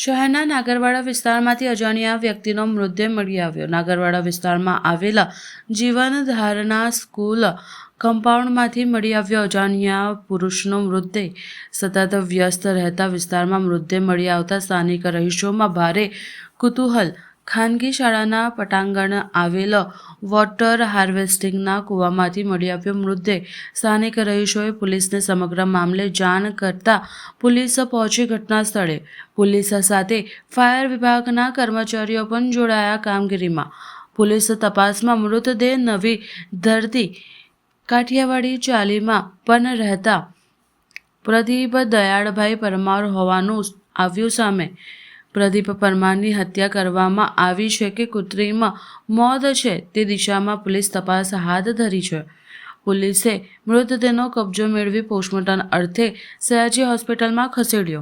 શહેરના નાગરવાડા વિસ્તારમાંથી અજાણ્યા વ્યક્તિનો મૃતદેહ મળી આવ્યો. નાગરવાડા વિસ્તારમાં આવેલા જીવનધારણા સ્કૂલ કમ્પાઉન્ડમાંથી મળી આવ્યો અજાણ્યા પુરુષનો મૃતદેહ. સતત વ્યસ્ત રહેતા વિસ્તારમાં મૃતદેહ મળી આવતા સ્થાનિક રહીશોમાં ભારે કુતૂહલ ખાનગી શાળાના પટાંગણ આવેલ વોટર હાર્વેસ્ટિંગના કૂવામાંથી મળી આવ્યો મૃતદેહ. સ્થાનિક રહીશોએ પોલીસને સમગ્ર મામલે જાણ કરતા પોલીસ પહોંચી ઘટના સ્થળે. પોલીસ સાથે ફાયર વિભાગના કર્મચારીઓ પણ જોડાયા કામગીરીમાં. પોલીસ તપાસમાં મૃતદેહ નવી ધરતી કાઠિયાવાડી ચાલીમાં પણ રહેતા પ્રદીપ દયાળભાઈ પરમાર હોવાનું આવ્યું સામે. પ્રદીપ પરમારની હત્યા કરવામાં આવી છે કે કૃત્રિમ મોત છે તે દિશામાં પોલીસ તપાસ હાથ ધરી છે. પોલીસે મૃતદેહનો કબજો મેળવી પોસ્ટમોર્ટમ અર્થે સયાજી હોસ્પિટલમાં ખસેડ્યો.